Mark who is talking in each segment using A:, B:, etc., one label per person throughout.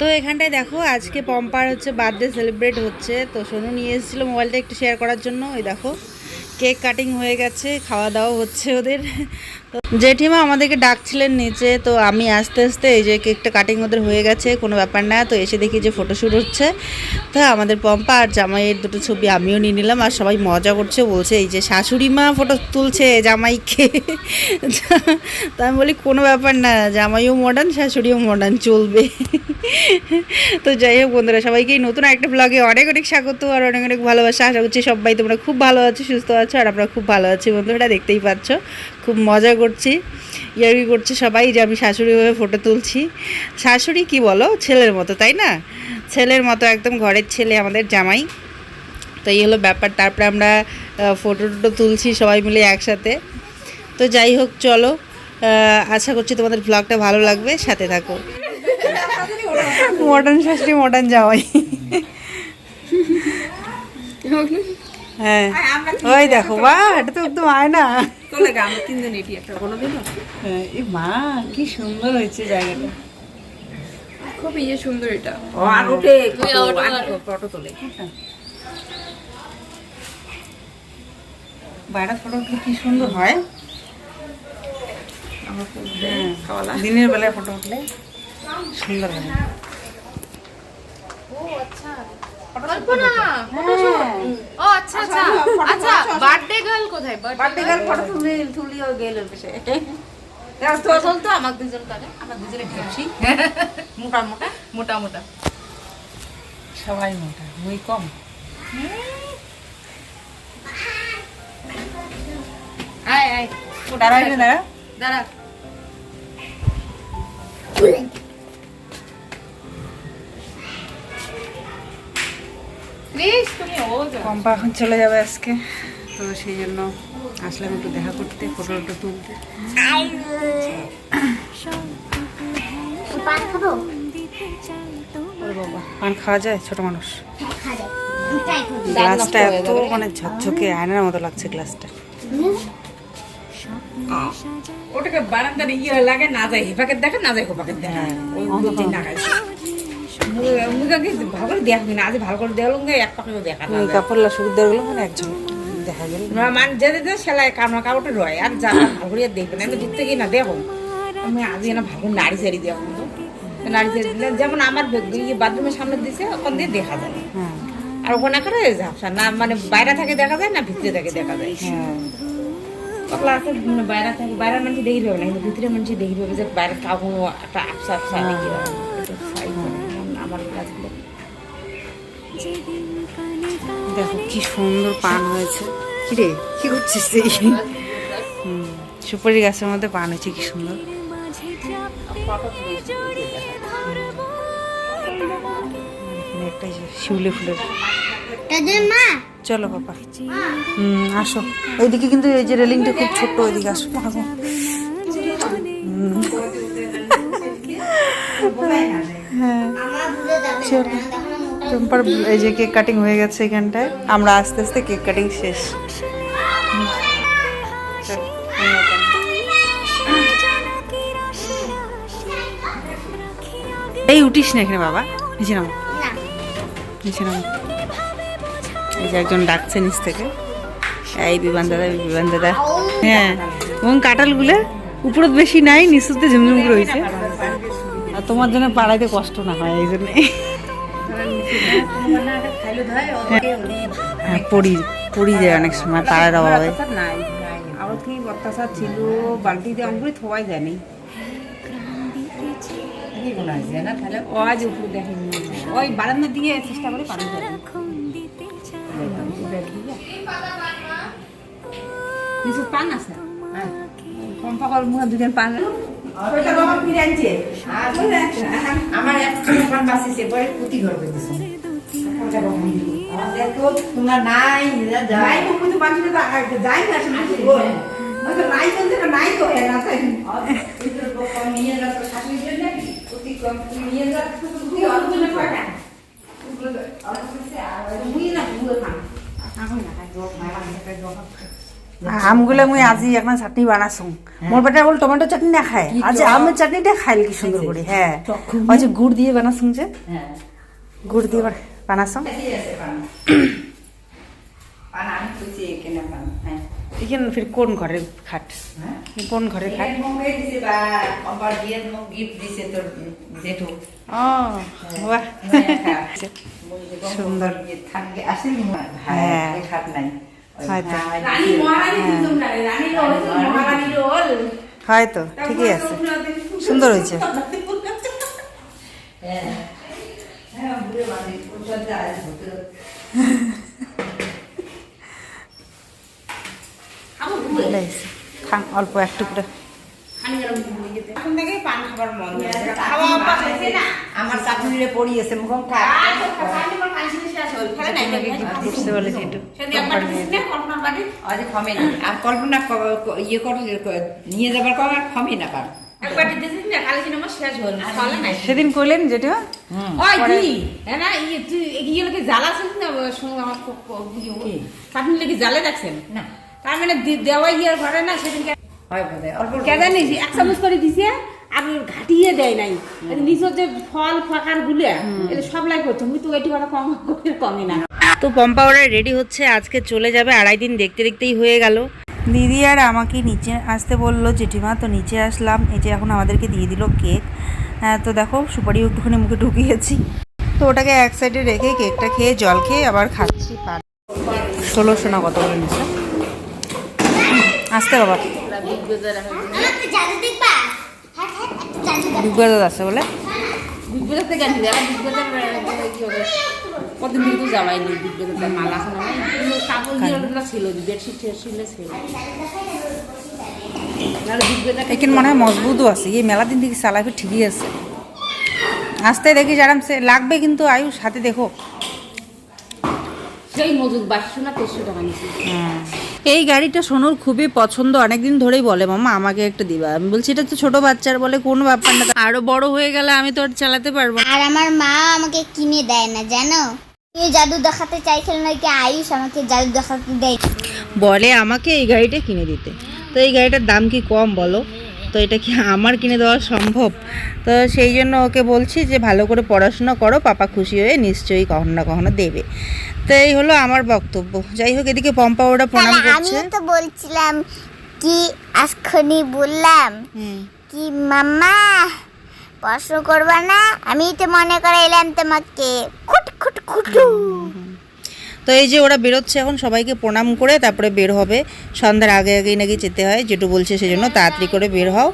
A: তো
B: এখানটায় দেখো, আজকে পম্পার হচ্ছে বার্থডে সেলিব্রেট হচ্ছে। তো সোনু নিয়ে এসেছিল মোবাইলটা একটু শেয়ার করার জন্য। ওই দেখো কেক কাটিং হয়ে গেছে, খাওয়া দাওয়া হচ্ছে ওদের। জেঠিমা আমাদেরকে ডাকছিলেন নিচে, তো আমি আস্তে আস্তে এই যে কেকটা কাটিং ওদের হয়ে গেছে, কোনো ব্যাপার না, তো এসে দেখি যে ফটোশ্যুট হচ্ছে। তো আমাদের পম্পা আর জামাইয়ের দুটো ছবি আমিও নিয়ে নিলাম, আর সবাই মজা করছে, বলছে এই যে শাশুড়ি মা ফটো তুলছে জামাইকে। তো আমি বলি, কোনো ব্যাপার না, জামাইও মডার্ন শাশুড়িও মডার্ন চলবে। তো যাই হোক বন্ধুরা সবাইকেই নতুন একটা ব্লগে অনেক অনেক স্বাগত, আর অনেক অনেক ভালোবাসা। আশা করছি সবাই তোমরা খুব ভালো আছো, সুস্থ আছো, আর আমরা খুব ভালো আছি বন্ধুরা, দেখতেই পাচ্ছ। খুব মজা করছি, ইয়ার্কি করছে সবাই যে আমি শাশুড়ি হয়ে ফটো তুলছি। শাশুড়ি কি বলো? ছেলের মতো, তাই না? ছেলের মতো একদম ঘরের ছেলে আমাদের জামাই। তো এই হলো ব্যাপার, তারপরে আমরা ফটো টটো তুলছি সবাই মিলে একসাথে। তো যাই হোক, চলো আশা করছি তোমাদের ব্লগটা ভালো লাগবে, সাথে থাকো। মডার্ন শাশুড়ি, মডার্ন জামাই। হ্যাঁ। ওই দেখো বা এটা তো একদম আয়না।
A: তোলে গা আমরা তিনজন এটি একটা কোনো দিন
B: হ্যাঁ, এ মা কি সুন্দর হয়েছে জায়গাটা।
A: খুব ইয়ে সুন্দর এটা।
C: ও আর ওঠে
A: ফটো তোলে।
B: বাইরে ফটো উঠলে কি সুন্দর হয়? হ্যাঁ, দিনের বেলায় ফটো উঠলে সুন্দর হয়।
A: কল্পনা! ও আচ্ছা আচ্ছা আচ্ছা। বার্থডে গার্ল কোথায় বার্থডে
C: বার্থডে ফটো তুলি তুলিও গেল পেছে।
A: তোল তো আমাকে দুজন কানে আমরা দুজনে ভেবছি মোটা মোটা। মোটা মোটা।
B: সবাই মোটা মুই কম।
A: আয় আয়
B: দাঁড়া দাঁড়া। পম্পা এখন চলে যাবে আজকে। তো সেই জন্য আসলাম একটু দেখা করতে ফটো তুলতে। পান খাওয়া যায়? ছোট মানুষ। গ্লাসটা এত মানে ঝকঝকে আয়নার মতো লাগছে গ্লাসটা।
C: ওটাকে বারান্দার ইয়ে লাগে না যায় হেপাকে দেখে না যায় হোপাকে দেখে। ওই বুদ্ধি না খাইছে মুখে ভালো করে দেখবি না? আজ ভালো করে দেখল এক পাকেও দেখা
B: কাপড় সুবিধা গুলো মানে একজন। দেখা গেল
C: মান যেতে যে সেলাই কামড়া কাপড়টা রয় আর যা ভালো করে দেখবে না আমি দিতে গিয়ে না দেখো আমি আজ না ভালো নাড়ি ছেড়ে দেবো নাড়ি দিলে যেমন আমার বাথরুমের সামনে দিছে ওখান দিয়ে দেখা যায় আর ওখানে করে ঝাপসা না মানে বাইরে থেকে দেখা যায় না ভিতরে থেকে দেখা যায় পাতলা আছে বাইরে থেকে বাইরের মানুষ দেখি না কিন্তু ভিতরে মানুষ দেখি যে বাইরে কাউ একটা আপসা আপসা দেখি
B: দেখো কি সুন্দর পান হয়েছে। কি রে কি করছিস তুই? সুপারি গাছের মধ্যে পান হয়েছে কি সুন্দর। একটা শিউলি ফুলের। চলো বাবা হুম আসো। ওইদিকে কিন্তু এই যে রেলিংটা খুব ছোট্ট ওইদিকে আসো আসো। হ্যাঁ। চলো টুম্পার এই যে কেক কাটিং হয়ে গেছে এখানটায়। আমরা আস্তে আস্তে কেক কাটিং শেষ। এই উঠিস না এখানে বাবা। নিচে নাম। নিচে নাম। এই যে একজন ডাকছে নিচ থেকে। এই বিমান দাদা বিমান দাদা। হ্যাঁ এবং কাঁঠালগুলো উপরত বেশি নাই নিচুতে ঝুমঝুম করে হয়েছে। আর তোমার জন্য পাড়াইতে কষ্ট না হয়, এই জন্য। হ্যাঁ পড়ি পড়ি যায় অনেক সময় পাড়ার অভাবে।
C: অত্যাচার নাই আবার কি অত্যাচার ছিল বালতি দিয়ে অঙ্গুরি থোয়াই যায়নি ও আজ উপরে দেখেনি ওই বারান্দা দিয়ে চেষ্টা করে পানি পান আছে পম্পা কল মুখে দুজন পান?
D: আমার একটা পান বাসিছে পরে পুঁতি ঘর করে দিছে তোমরা নাই যাই কিন্তু বাসিতে যাই না আসলে নাই বলতে নাই তো না তাই। নিয়ে যা তো শাশুড়ি জন্য পুঁতি কম নিয়ে যা পুঁতি অল্প না কয়টা মুই না মুই খান এখন না জব মারা জব
B: আমগুলো মুই আজি এখন চাটনি বানাসুং মোর বেটা বল টমেটো চাটনি না খায় আজ আমের চাটনিটা খাইল কি সুন্দর করে হ্যাঁ। যে গুড় দিয়ে বানাসুং যে।
D: হ্যাঁ।
B: গুড় দিয়ে
D: খুঁজছি এখানে হ্যাঁ।
B: ফির কোন ঘরের খাট? কোন ঘরের খাট? সুন্দর।
D: থাকবে আসেনি
B: হ্যাঁ।
D: হ্যাঁ। খাট নাই।
B: হয়তো।
D: হ্যাঁ,
B: ঠিকই আছে। সুন্দর হয়েছে।
D: অল্প হ্যাঁ। বুড়ে এখন থেকে পান খাবার মন খাওয়া অভ্যাস হয়েছে না? আমার পড়িয়েছে মুখম খায়। না। আর কল্পনা ইয়ে করে নিয়ে যাবার কম আর ক্ষমে না পার।
B: সেদিন কইলেন যেটা?
C: জালে রাখছেন?
D: না।
C: তার মানে দেওয়া ইয়ের ঘরে না সেদিনকে
D: হয় বোধহয়। অল্প
C: কে জানিস এক চামচ করে দিছে আর ঘাটিয়ে দেয় নাই। নিচের যে ফল ফাঁকার গুলে সব লাই করছে মুই তো এটি কথা কম কমে না।
B: তো পম্পা ওরা রেডি হচ্ছে আজকে চলে যাবে। আড়াই দিন দেখতে দেখতেই হয়ে গেল। দিদি আর আমাকে নিচে আসতে বলল জেঠিমা তো নিচে আসলাম। এই যে এখন আমাদেরকে দিয়ে দিল কেক। হ্যাঁ, তো দেখো সুপারি একটুখানি মুখে ঢুকিয়েছি। তো ওটাকে এক সাইডে রেখে কেকটা খেয়ে জল খেয়ে আবার খাচ্ছি। পান ষোলোশো না কত করে নিচ্ছে? আসতে বাবা বিজ্ঞান আছে বলে?
C: বিজ্ঞতাতে জ্ঞান দিবে আর বিজ্ঞতার কদিন দিন তো যাওয়াই নেই বিজ্ঞতার মালা শোনা নাই। কিন্তু কাপড় দিয়ে ছিল বেডশিট ছিল। ছিল
B: এখানে মনে হয় মজবুতও আছে। এই মেলা দিন দেখি চালাবে ঠিকই আছে। আসতে দেখিস আরামসে লাগবে কিন্তু আয়ুষ হাতে দেখো।
C: সেই মজুদ বাইশশো না তেইশশো টাকা নিয়েছি।
B: এই গাড়িটা সোনুর খুবই পছন্দ অনেকদিন ধরেই বলে মামা আমাকে একটা দিবা। আমি বলছি এটা তো ছোট বাচ্চার বলে কোন ব্যাপার না আরও বড় হয়ে গেলে আমি তো আর চালাতে পারব
E: আর আমার মা আমাকে কিনে দেয় না জানো? তুমি জাদু দেখাতে চাইছিল নাকি? আয়ুষ আমাকে জাদু দেখাতে দেয়?
B: বলে আমাকে এই গাড়িটা কিনে দিতে। তো এই গাড়িটার দাম কি কম বলো? তো এটা কি আমার কিনে দেওয়া সম্ভব? তো সেই জন্য ওকে বলছি যে ভালো করে পড়াশোনা করো পাপা খুশি হয়ে নিশ্চয়ই কখনো না কখনো দেবে। তো এই হলো আমার বক্তব্য। যাই হোক এদিকে পম্পা ওরা প্রণাম
E: তাহলে
B: করছে।
E: আমিও তো বলছিলাম কি আজখনি বললাম কি মাম্মা পড়াশোনা করবা না? আমি তো মনে করে এলাম তোমাকে খুট খুট খুটু।
B: তো এই যে ওরা বেরোচ্ছে এখন, সবাইকে প্রণাম করে তারপরে বের হবে। সন্ধ্যার আগে আগেই নাকি যেতে হয়, যেটু বলছে সেজন্য তাড়াতাড়ি করে বের হও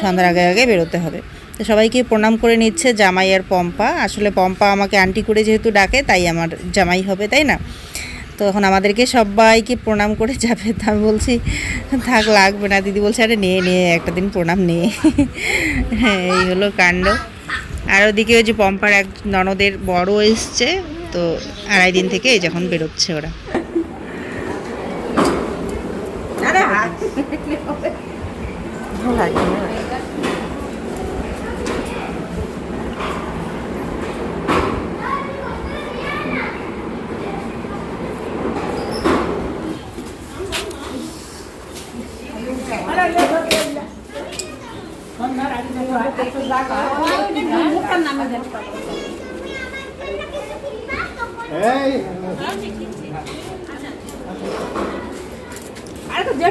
B: সন্ধ্যার আগে আগে বেরোতে হবে। তো সবাইকে প্রণাম করে নিচ্ছে জামাই আর পম্পা। আসলে পম্পা আমাকে আন্টি করে যেহেতু ডাকে, তাই আমার জামাই হবে, তাই না? তো এখন আমাদেরকে সবাইকে প্রণাম করে যাবে। তা বলছি, থাক, লাগবে না। দিদি বলছে, আরে নিয়ে নিয়ে একটা দিন প্রণাম নিয়ে হ্যাঁ এই হলো কাণ্ড। আর ওদিকে ওই যে পম্পার এক ননদের বড় এসছে। তো আড়াই দিন থেকে যখন বেরোচ্ছে ওরা।
C: আরে তো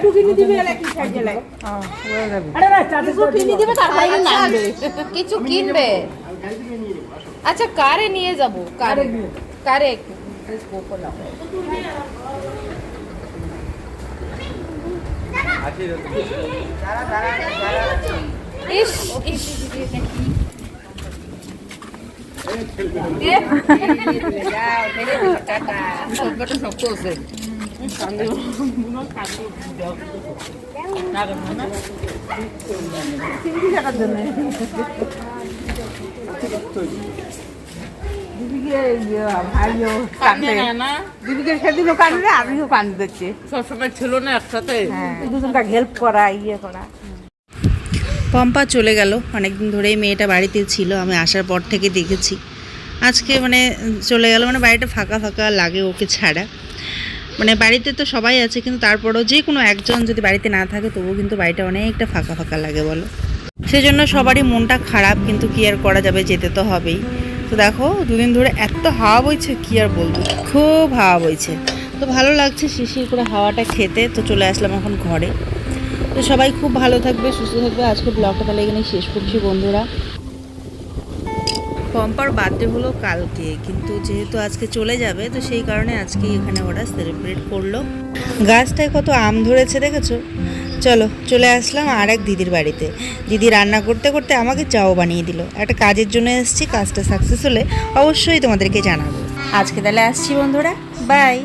C: জেঠু কিনে দিবে এলা কি সাইড গেলে আরে না চাচু কিনে দিবে তার বাইরে নামবে
A: কিছু কিনবে আচ্ছা কারে নিয়ে যাব কারে কারে ইস ইস
C: দিদিকে সেদিনও কাঁদবে আমিও দিচ্ছে
A: সবসময় ছিল না একসাথে
C: দুজনটা হেল্প করা ইয়ে করা
B: পম্পা চলে গেল। অনেকদিন ধরেই মেয়েটা বাড়িতে ছিল, আমি আসার পর থেকে দেখেছি। আজকে মানে চলে গেল মানে বাড়িটা ফাঁকা ফাঁকা লাগে ওকে ছাড়া। মানে বাড়িতে তো সবাই আছে, কিন্তু তারপরেও যে কোনো একজন যদি বাড়িতে না থাকে, তবুও কিন্তু বাড়িটা অনেকটা ফাঁকা ফাঁকা লাগে বলো। সেজন্য সবারই মনটা খারাপ, কিন্তু কি আর করা যাবে, যেতে তো হবেই। তো দেখো, দুদিন ধরে এত হাওয়া বইছে, কি আর বলব? খুব হাওয়া বইছে। তো ভালো লাগছে শিশির করে হাওয়াটা খেতে, তো চলে আসলাম এখন ঘরে। তো সবাই খুব ভালো থাকবে, সুস্থ থাকবে। আজকে ব্লগটা তাহলে এখানে শেষ করছি বন্ধুরা। পম্পার বার্থডে হলো কালকে, কিন্তু যেহেতু আজকে চলে যাবে, তো সেই কারণে আজকে এখানে ওরা সেলিব্রেট করল। গাছটায় কত আম ধরেছে দেখেছ? চলো, চলে আসলাম আর এক দিদির বাড়িতে। দিদি রান্না করতে করতে আমাকে চাও বানিয়ে দিল। একটা কাজের জন্য এসেছি, কাজটা সাকসেস হলে অবশ্যই তোমাদেরকে জানাব। আজকে তাহলে আসছি বন্ধুরা বাই